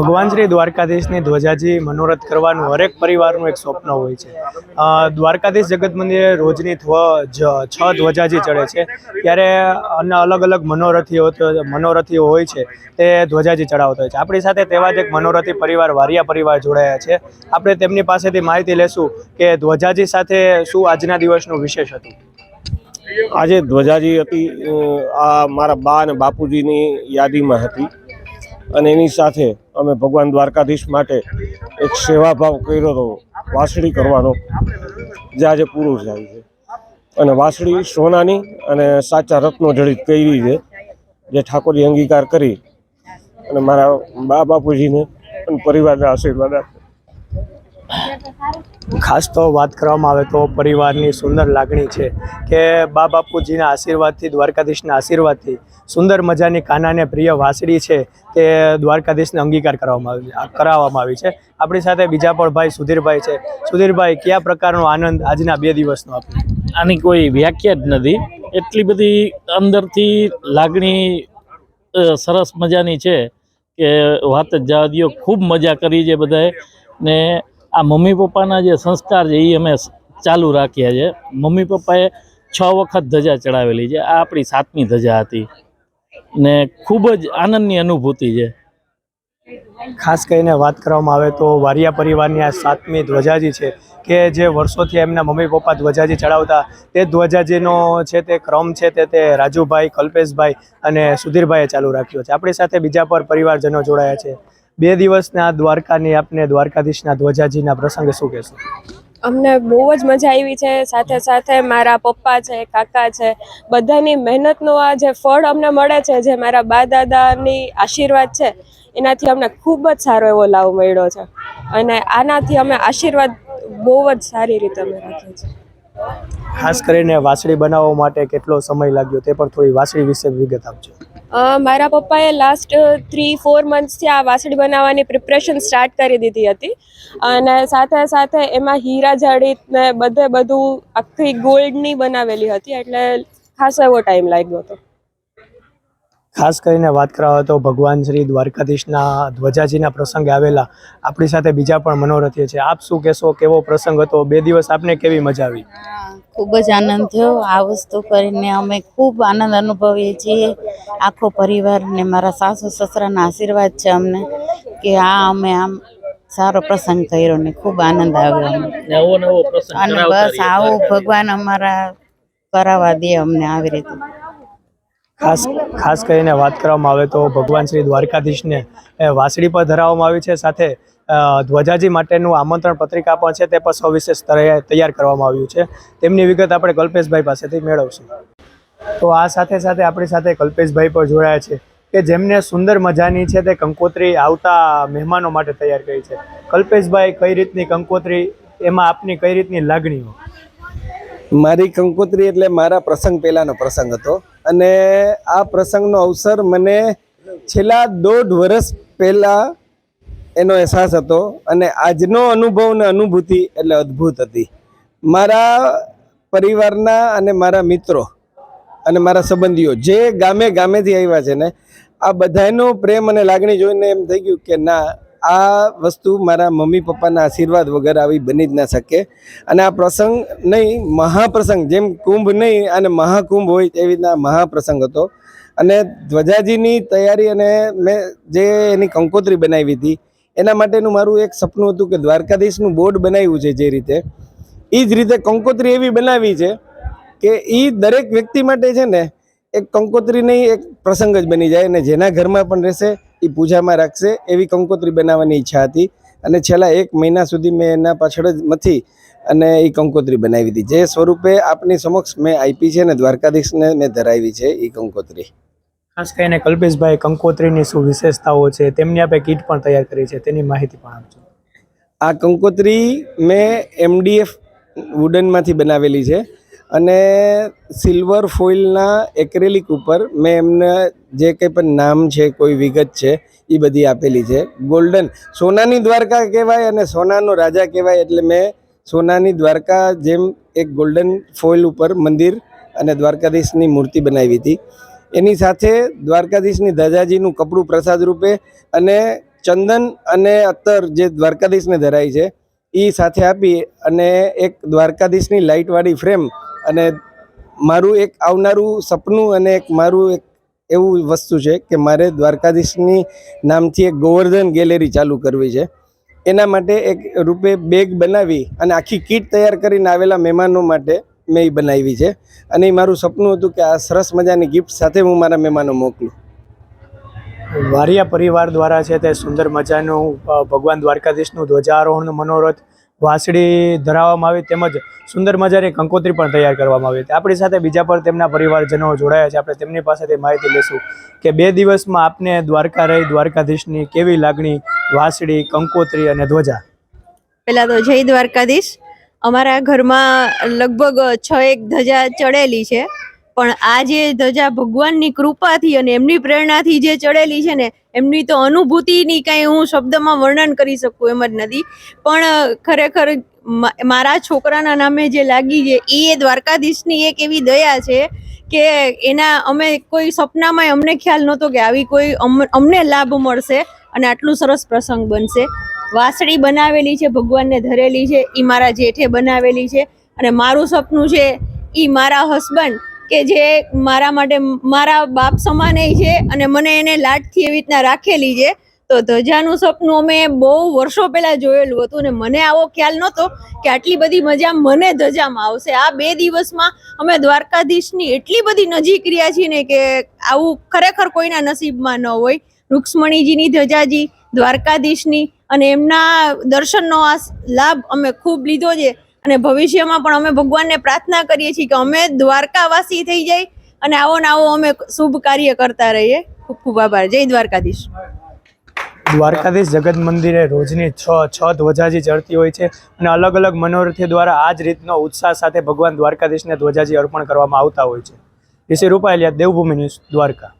ભગવાન શ્રી દ્વારકાધીશની ધ્વજાજી મનોરથ કરવાનું હરેક પરિવારનું એક સ્વપ્ન હોય છે. દ્વારકાધીશ જગત મંદિરે રોજની ધ્વજ છ ધ્વજાજી ચડે છે. ત્યારે અને અલગ અલગ મનોરથીઓ મનોરથીઓ હોય છે, તે ધ્વજાજી ચડાવતા હોય છે. આપણી સાથે તેવા જ એક મનોરથી પરિવાર, વારિયા પરિવાર જોડાયા છે. આપણે તેમની પાસેથી માહિતી લેશું કે ધ્વજાજી સાથે શું આજના દિવસનું વિશેષ હતું? આજે ધ્વજાજી હતી આ મારા બા અને બાપુજીની યાદીમાં હતી. અને એની સાથે અમે ભગવાન દ્વારકાધીશ માટે એક સેવાભાવ કર્યો હતો, વાસળી કરવાનો, જે આજે પૂરું થાય છે. અને વાસળી સોનાની અને સાચા રત્નો જડિત કરી છે, જે ઠાકોરજી અંગીકાર કરી. અને મારા બા બાપુજીને અને પરિવારને આશીર્વાદ આપે. ખાસ તો વાત કરવામાં આવે તો પરિવારની સુંદર લાગણી છે કે બા બાપુજીના આશીર્વાદથી, દ્વારકાધીશના આશીર્વાદથી સુંદર મજાની કાનાને પ્રિય વાસડી છે તે દ્વારકાધીશને અંગીકાર કરવામાં આવી કરાવવામાં આવી છે. આપણી સાથે બીજા પણ ભાઈ સુધીરભાઈ છે. સુધીરભાઈ, કયા પ્રકારનો આનંદ આજના બે દિવસનો આપ્યો આની કોઈ વ્યાખ્યા જ નથી. એટલી બધી અંદરથી લાગણી સરસ મજાની છે કે વાત જ જવા દો ખૂબ મજા કરી છે બધાએ ને આ મમ્મી પપ્પાના જે સંસ્કાર છે એ અમે ચાલુ રાખ્યા છે. મમ્મી પપ્પાએ છ વખત ધજા ચડાવેલી છે. આ આપણી સાતમી ધજા હતી. ને ખૂબ જ આનંદની અનુભૂતિ છે. ખાસ કરીને વાત કરવામાં આવે તો વારિયા પરિવારની આ સાતમી ધ્વજાજી છે કે જે વર્ષોથી એમના મમ્મી પપ્પા ધ્વજાજી ચડાવતા, તે ધ્વજાજીનો છે તે ક્રમ છે તે તે રાજુભાઈ, કલ્પેશભાઈ અને સુધીરભાઈએ ચાલુ રાખ્યો છે. આપણી સાથે બીજા પર પરિવારજનો જોડાયા છે. બે દિવસના દ્વારકાની આપને દ્વારકાધીશના ધ્વજાજીના પ્રસંગે શું કહેશો? અમને બહુ જ મજા આવી છે. સાથે સાથે મારા પપ્પા છે કાકા છે બધાની મહેનતનું આ જે ફળ અમને મળે છે જે મારા બા દાદાની આશીર્વાદ છે એનાથી અમને ખૂબ જ સારો એવો લાભ મળ્યો છે. અને આનાથી અમે આશીર્વાદ બહુ જ સારી રીતે અમે રાખીએ છીએ. ખાસ કરીને વાસળી બનાવવા માટે કેટલો સમય લાગ્યો તે પર થોડી વાસળી વિશે વિગત આપજો. મારા પપ્પાએ લાસ્ટ થ્રી ફોર મંથ્સથી આ વાસળી બનાવવાની પ્રિપરેશન સ્ટાર્ટ કરી દીધી હતી. અને સાથે સાથે એમાં હીરા જડિત ને બધે બધું આખી ગોલ્ડની બનાવેલી હતી એટલે ખાસો એવો ટાઈમ લાગ્યો હતો. ખાસ કરીને વાત કરવા તો ભગવાન શ્રી દ્વારકાધીશના ધ્વજાજીના પ્રસંગે આવેલા આપણી સાથે બીજા પણ મનોરથી છે. આપ શું કહેશો? કેવો પ્રસંગ હતો? બે દિવસ આપને કેવી મજા આવી? ખૂબ જ આનંદ થયો. આ વસ્તુ કરીને અમે ખૂબ આનંદ અનુભવીએ છીએ. આખો પરિવાર ને મારા સાસુ સસરાના આશીર્વાદ છે અમને કે આ અમે આમ સારો પ્રસંગ કર્યો ને ખૂબ આનંદ આવ્યો અને બસ આવું ભગવાન અમારા કરાવવા દે અમને આવી રીતે. ખાસ ખાસ કરીને વાત કરવામાં આવે તો ભગવાન શ્રી દ્વારકાધીશને વાસળી પર ધરાવવામાં આવી છે. સાથે ધ્વજાજી માટેનું આમંત્રણ પત્રિકા પણ છે, તે પણ સવિશેષ તૈયાર કરવામાં આવ્યું છે. તેમની વિગત આપણે કલ્પેશભાઈ પાસેથી મેળવશું. તો આ સાથે સાથે આપણી સાથે કલ્પેશભાઈ પણ જોડાયા છે કે જેમને સુંદર મજાની છે તે કંકોત્રી આવતા મહેમાનો માટે તૈયાર કરી છે. કલ્પેશભાઈ, કઈ રીતની કંકોત્રી, એમાં આપની કઈ રીતની લાગણીઓ? મારી કંકોત્રી એટલે મારા પ્રસંગ પહેલાનો પ્રસંગ હતો અને આ પ્રસંગનો અવસર મને છેલ્લા દોઢ વર્ષ પહેલા એનો અહેસાસ હતો અને આજનો અનુભવ ને અનુભૂતિ એટલે અદ્ભુત હતી. મારા પરિવારના અને મારા મિત્રો અને મારા સંબંધીઓ જે ગામે ગામેથી આવ્યા છે ને, આ બધાનો પ્રેમ અને લાગણી જોઈને એમ થઈ ગયું કે ના, આ વસ્તુ મારા મમ્મી પપ્પાના આશીર્વાદ વગર આવી બની જ ના શકે. અને આ પ્રસંગ નહીં, મહાપ્રસંગ જેમ કુંભ નહીં અને મહાકુંભ હોય એવી રીતના મહાપ્રસંગ હતો. અને ધ્વજાજીની તૈયારી અને મેં જે એની કંકોત્રી બનાવી હતી એના માટેનું મારું એક સપનું હતું કે દ્વારકાધીશનું બોર્ડ બનાવ્યું છે જે રીતે. એ જ રીતે કંકોત્રી એવી બનાવી છે કે એ દરેક વ્યક્તિ માટે છે ને એક કંકોત્રી નહીં એક પ્રસંગ જ બની જાય અને જેના ઘરમાં પણ રહેશે એ પૂજામાં રાખશે એવી કંકોત્રી બનાવવાની ઈચ્છા હતી. અને છેલ્લા એક મહિના સુધી મેં એના પાછળ જ મથી અને એ કંકોત્રી બનાવી હતી જે સ્વરૂપે આપની સમક્ષ મેં આપી છે ને દ્વારકાધીશને મેં ધરાવી છે એ કંકોત્રી. ખાસ કરીને કલ્પેશભાઈ કંકોત્રીની શું વિશેષતાઓ છે, તેમની આપણે કીટ પણ તૈયાર કરી છે, તેની માહિતી પણ આપજો. આ કંકોત્રી મેં એમડીએફ વુડનમાંથી બનાવેલી છે અને સિલ્વર ફોઇલના એક્રેલિક ઉપર મેં એમને જે કંઈ પણ નામ છે, કોઈ વિગત છે, એ બધી આપેલી છે. ગોલ્ડન સોનાની દ્વારકા કહેવાય અને સોનાનો રાજા કહેવાય એટલે મેં સોનાની દ્વારકા જેમ એક ગોલ્ડન ફોઇલ ઉપર મંદિર અને દ્વારકાધીશની મૂર્તિ બનાવી હતી. એની સાથે દ્વારકાધીશની ધજાજીનું કપડું પ્રસાદ રૂપે અને ચંદન અને અત્તર જે દ્વારકાધીશને ધરાય છે એ સાથે આપી અને એક દ્વારકાધીશની લાઇટવાળી ફ્રેમ અને મારું એક આવનારું સપનું અને એક મારું એક એવું વસ્તુ છે કે મારે દ્વારકાધીશની નામથી એક ગોવર્ધન ગેલેરી ચાલુ કરવી છે. એના માટે એક રૂપે બેગ બનાવી અને આખી કીટ તૈયાર કરીને આવેલા મહેમાનો માટે મેં એ બનાવી છે. અને એ મારું સપનું હતું કે આ સરસ મજાની ગિફ્ટ સાથે હું મારા મહેમાનો મોકલું. વારિયા પરિવાર દ્વારા છે તે સુંદર મજાનું ભગવાન દ્વારકાધીશનું ધ્વજારોહણનું મનોરથ વાંસળી ધરાવવામાં આવી તેમજ સુંદર મજાની કંકોત્રી પણ તૈયાર કરવામાં આવી હતી. આપણી સાથે બીજા પણ તેમના પરિવારજનો જોડાયા છે. આપણે તેમની પાસેથી માહિતી લેશું કે બે દિવસમાં આપને દ્વારકા રહી દ્વારકાધીશની કેવી લાગણી? વાંસળી કંકોત્રી અને ધ્વજા? પહેલાં તો જય દ્વારકાધીશ. અમારા ઘરમાં લગભગ છ એક ધજા ચડેલી છે. પણ આ જે ધજા ભગવાનની કૃપાથી અને એમની પ્રેરણાથી જે ચડેલી છે ને, એમની તો અનુભૂતિની કાંઈ હું શબ્દમાં વર્ણન કરી શકું એમ જ નથી. પણ ખરેખર મારા છોકરાના નામે જે લાગી છે એ દ્વારકાધીશની એક એવી દયા છે કે એના અમે કોઈ સપનામાં અમને ખ્યાલ નહોતો કે આવી કોઈ અમને લાભ મળશે અને આટલું સરસ પ્રસંગ બનશે. વાસળી બનાવેલી છે, ભગવાનને ધરેલી છે એ મારા જેઠે બનાવેલી છે અને મારું સપનું છે એ મારા હસબન્ડ કે જે મારા માટે મારા બાપ સમાન છે અને મને એને લાટથી એવી રીતના રાખેલી છે. તો ધજાનું સપનું અમે બહુ વર્ષો પહેલાં જોયેલું હતું અને મને આવો ખ્યાલ નહોતો કે આટલી બધી મજા મને ધજામાં આવશે. આ બે દિવસમાં અમે દ્વારકાધીશની એટલી બધી નજીક રહ્યા છીએ ને કે આવું ખરેખર કોઈના નસીબમાં ન હોય. રૂક્ષ્મણીજીની ધજાજી, દ્વારકાધીશની અને એમના દર્શનનો આ લાભ અમે ખૂબ લીધો છે. અને ભવિષ્યમાં પણ અમે ભગવાનને પ્રાર્થના કરીએ છીએ કે અમે દ્વારકાવાસી થઈ જાય અને આવો ને આવો અમે શુભ કાર્ય કરતા રહીએ. ખૂબ ખૂબ આભાર. જય દ્વારકાધીશ. દ્વારકાધીશ જગત મંદિરે રોજની છ છ ધ્વજાજી ચડતી હોય છે અને અલગ અલગ મનોરથી દ્વારા આ જ રીતનો ઉત્સાહ સાથે ભગવાન દ્વારકાધીશને ધ્વજાજી અર્પણ કરવામાં આવતા હોય છે. ઋષિ રૂપાયલિયા દેવભૂમિ ન્યૂઝ, દ્વારકા.